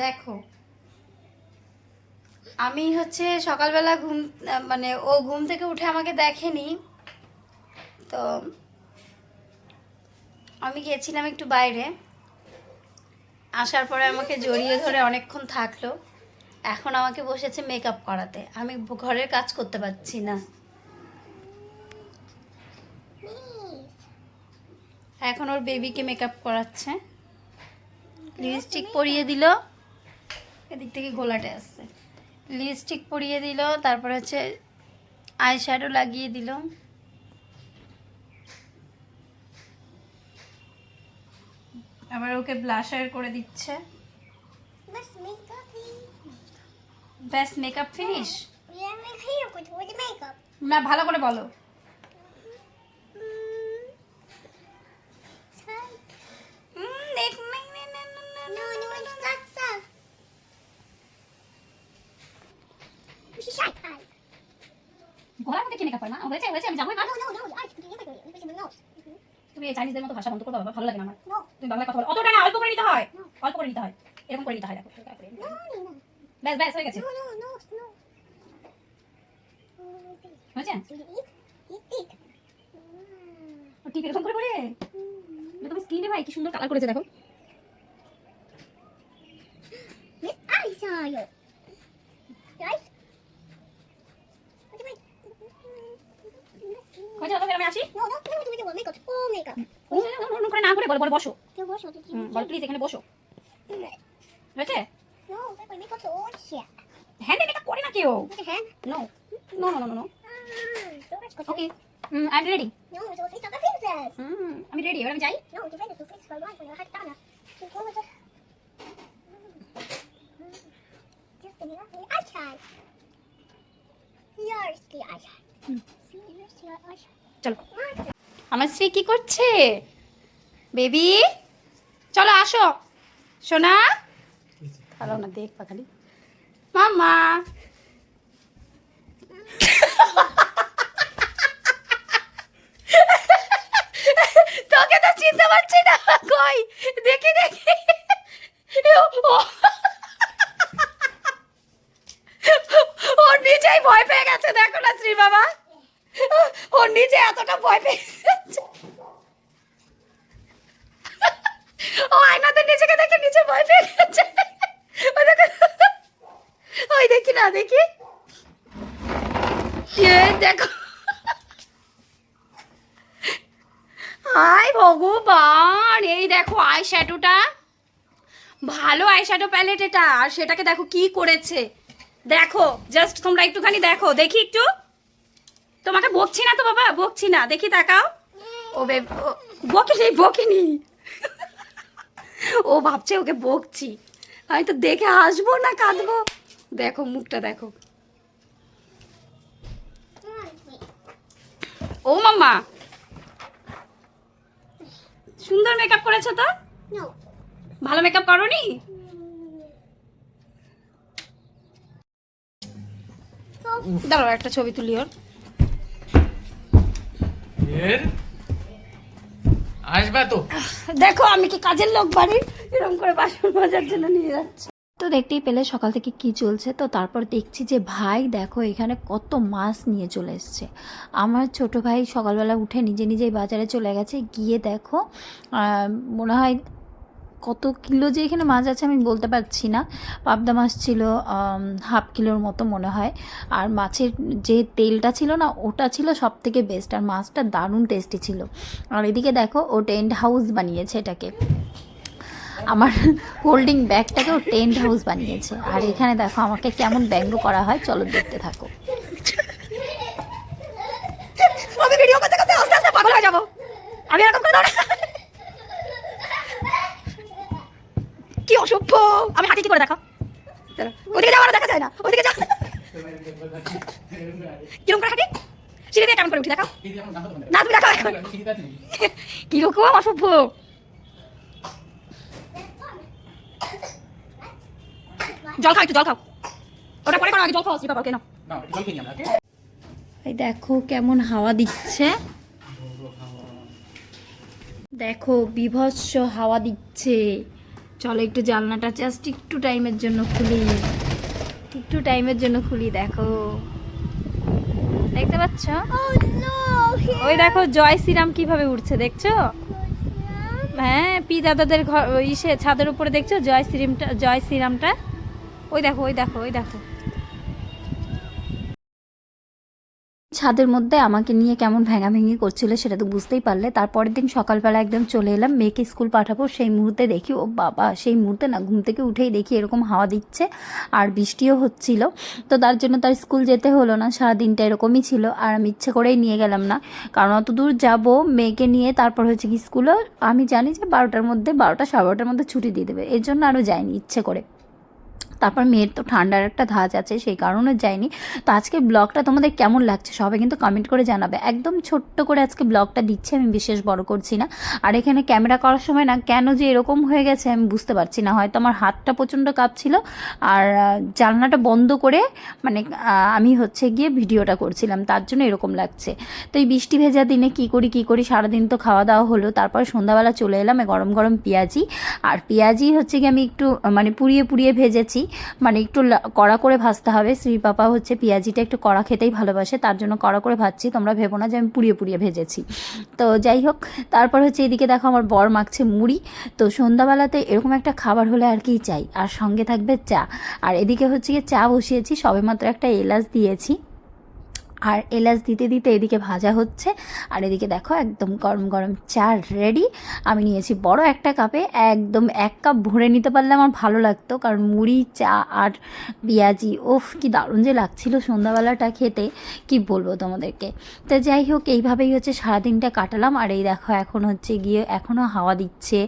দেখো। আমি হচ্ছে সকালবেলা ঘুম মানে ও ঘুম থেকে উঠে আমাকে দেখেনি। তো আমি গেছিলাম একটু বাইরে। আসার পরে আমাকে জড়িয়ে ধরে অনেকক্ষণ থাকল। এখন আমাকে বসেছে মেকআপ করাতে। আমি ঘরের কাজ করতে পারছি না। এখন ওর বেবিকে মেকআপ করাচ্ছে। লিপস্টিক পরিয়ে দিল। এদিক থেকে গোলাটে আসছে। লিপস্টিক পরিয়ে দিল তারপরে হচ্ছে আই শ্যাডো লাগিয়ে দিল। আবার ওকে ব্লাশার করে দিচ্ছে। ব্যাস মেকআপ ফিনিশ. না ভালো করে বলো। এবার no, no, no. I speak in English. Because in the nose. Mhm. তুমি চাইনিজদের মতো ভাষা বন্ধ করবে ভালো লাগে না আমার তুমি বাংলায় কথা বলো অতটা না অল্প করে নিতে হয় অল্প করে নিতে হয় এরকম করে নিতে হয় দেখো. ব্যাস ব্যাস হয়ে গেছে. হয়েছে ঠিক এরকম করে Mm. তুমি স্কিনে ভাই কি সুন্দর কালার করেছে দেখো Miss Eyes আসি No, no, no, no, no, makeup. Oh, makeup. অনু করে না করে বলো বলো বসো the হুম, বলো প্লিজ এখানে বসো হয়েছে No, but my makeup's all shit. Makeup করে না কেউ hand? No no no no no Ah. Okay I am ready No, it's all face up the আমি রেডি এবার আমি যাই No, the friend is the face for life when you're hot down. You go with the... Hmm. See, here's the eyeshine. চলো। আমার স্ত্রী কি করছে? Baby, চলো আসো। সোনা? ভালো না, দেখ পাখালি মামা তোকে তো চিনতে পারছি না, কই? দেখি দেখি। ওর নিজেই ভয় পেয়ে গেছে, দেখো না শ্রী বাবা। ওর নিজে এতটা ভয় পেয়ে ও আয়নাতে নিজেকে দেখে নিজে ভয় পেয়ে গেছে ওই দেখো না, দেখি। দেখো। হাই ভগবান, এই দেখো আই শ্যাডোটা ভালো আই শ্যাডো প্যালেট এটা, আর সেটাকে দেখো কি করেছে। দেখো জাস্ট তোমরা একটুখানি দেখো, দেখি একটু। তোমাকে বকছি না তো বাবা বকছি না। দেখি তাকাও। ও বে বকিনি বকিনি। ও ভাবছে ওকে বকছি। আমি তো দেখে হাসবো না কাঁদবো। দেখো মুখটা দেখো। ও মাম্মা। সুন্দর মেকআপ করেছ তো? ভালো মেকআপ করোনি? দাঁড়াও একটা ছবি তুলি ওর। আসবা তো। দেখো আমি কি কাজের লোক বাড়ি? এরকম করে বাসন মাজার জন্য নিয়ে যাচ্ছি। তো দেখতেই পেলে সকাল থেকে কি চলছে। তো তারপর দেখছি যে ভাই দেখো এখানে কত মাছ নিয়ে চলে এসছে। আমার ছোট ভাই সকালবেলা উঠে নিজে নিজেই বাজারে চলে গেছে। গিয়ে দেখো মনে হয় কত কিলো যে এখানে মাছ আছে আমি বলতে পারছি না। পাবদা মাছ ছিল হাফ কিলোর মতো মনে হয়। আর মাছের যে তেলটা ছিল না, ওটা ছিল সব থেকে বেস্ট আর মাছটা দারুণ টেস্টি ছিল। আর এদিকে দেখো, ও টেন্ট হাউস বানিয়েছে এটাকে। আমার হোল্ডিং ব্যাগটাকেও টেন্ট হাউস বানিয়েছে। আর এখানে দেখো, আমাকে কেমন ব্যঙ্গ করা হয়, চলো দেখতে থাকো। আমি এরকম করে কি অসভ্য? আমি হাঁটি কি করে দেখো ওদিকে যাওয়ার দেখা যায় না। ওদিকে যাও। কীরকম করে হাঁটি? সিঁড়ি দিয়ে কেমন করে উঠি, দেখাও। না, তুমি এখন। কীরকম অসভ্য? জল খাও একটু, জল খাও। ওটা পরে আগে, জল খাও কেন এই দেখো কেমন হাওয়া দিচ্ছে। দেখো বিভৎস হাওয়া দিচ্ছে। চলো একটু জানলাটা জাস্ট একটু টাইমের জন্য খুলি। একটু টাইমের জন্য খুলি দেখো। দেখতে পাচ্ছ? Oh ওই দেখো জয় শ্রীরাম কীভাবে উঠছে দেখছ? হ্যাঁ পি দাদাদের ঘর ইসে ছাদের উপরে দেখছ? জয় শ্রীরামটা জয় শ্রীরামটা? ওই দেখো ওই দেখো ওই দেখো। ছাদের মধ্যে আমাকে নিয়ে কেমন ভেঙাভেঙি করছিল সেটা তো বুঝতেই পারলে। তারপরের দিন সকালবেলা একদম চলে এলাম, মেয়েকে স্কুল পাঠাবো সেই মুহূর্তে দেখি, ও বাবা, সেই মুহূর্তে না ঘুম থেকে উঠেই দেখি এরকম হাওয়া দিচ্ছে আর বৃষ্টিও হচ্ছিল। তো তার জন্য তার স্কুল যেতে হলো না সারা দিনটা এরকমই ছিল আর আমি ইচ্ছে করেই নিয়ে গেলাম না। কারণ অত দূর যাব, মেয়েকে নিয়ে তারপর হচ্ছে কি স্কুলও আমি জানি যে বারোটার মধ্যে, বারোটা সাড়ে বারোটার মধ্যে ছুটি দিয়ে দেবে, এর জন্য আরও যাইনি ইচ্ছে করে। তারপর মেয়ের তো ঠান্ডার একটা ধাঁচ আছে, সেই কারণে যায়নি। তো আজকে ব্লগটা তোমাদের কেমন লাগছে সবাই কিন্তু কমেন্ট করে জানাবে। একদম ছোট্ট করে আজকে ব্লগটা দিচ্ছি, আমি বিশেষ বড় করছি না। আর এখানে ক্যামেরা করার সময় না, কেন যে এরকম হয়ে গেছে আমি বুঝতে পারছি না। হয়তো আমার হাতটা প্রচণ্ড কাঁপছিল আর জানলাটা বন্ধ করে মানে আমি হচ্ছে গিয়ে ভিডিওটা করছিলাম, তার জন্য এরকম লাগছে। তো এই বৃষ্টি ভেজা দিনে কি করি কি করি, সারাদিন তো খাওয়া দাওয়া হলো, তারপর সন্ধ্যাবেলা চলে এলাম গরম গরম পেঁয়াজি। আর পেঁয়াজি হচ্ছে কি আমি একটু মানে পুড়িয়ে পুড়িয়ে ভেজেছি। মানে একটু কড়া করে ভাজতে হবে। শ্রী পাপা হচ্ছে পেঁয়াজিটা একটু কড়া খেতেই ভালোবাসে, তার জন্য কড়া করে ভাজছি। তোমরা ভেবো না যে আমি পুড়িয়ে পুড়িয়ে ভেজেছি। তো যাই হোক, তারপর হচ্ছে এদিকে দেখো আমার বর মাখছে মুড়ি। তো সন্ধ্যাবেলাতে এরকম একটা খাবার হলে আর কি চাই? আর সঙ্গে থাকবে চা। আর এদিকে হচ্ছে গিয়ে চা বসিয়েছি, সবেমাত্র একটা এলাচ দিয়েছি। আর এলাচ দিতে দিতে এদিকে ভাজা হচ্ছে। আর এদিকে দেখো একদম গরম গরম চা রেডি আমি নিয়েছি বড় একটা কাপে, একদম এক কাপ ভরে নিতে পারলে আমার ভালো লাগতো। কারণ মুড়ি, চা আর পেঁয়াজি ওফ কি দারুণ যে লাগছিল সন্ধ্যাবেলাটা খেতে। কি বলব তোমাদেরকে? তো যাই হোক, এইভাবেই হচ্ছে সারাদিনটা কাটালাম। আর এই দেখো এখন হচ্ছে গিয়ে এখনও হাওয়া দিচ্ছে।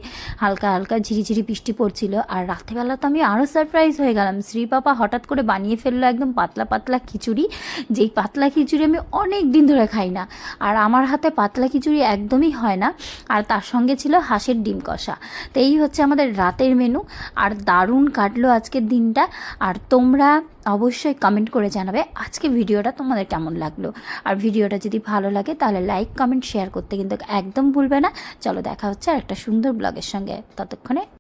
হালকা হালকা ঝিরিঝিরি বৃষ্টি পড়ছিল। আর রাত্রেবেলা তো আমি আরও সারপ্রাইজ হয়ে গেলাম। শ্রী পাপা হঠাৎ করে বানিয়ে ফেলল একদম পাতলা পাতলা খিচুড়ি। যেই পাতলা খিচুড়ি আমি অনেক দিন ধরে খাই না। আর আমার হাতে পাতলা খিচুড়ি একদমই হয় না। আর তার সঙ্গে ছিল হাঁসের ডিম কষা। তো এই হচ্ছে আমাদের রাতের মেনু আর দারুণ কাটলো আজকের দিনটা। আর তোমরা অবশ্যই কমেন্ট করে জানাবে আজকে ভিডিওটা তোমাদের কেমন লাগল। আর ভিডিওটা যদি ভালো লাগে তাহলে লাইক কমেন্ট শেয়ার করতে কিন্তু একদম ভুলবে না। চলো দেখা হচ্ছে আর একটা সুন্দর ব্লগের সঙ্গে। ততক্ষণে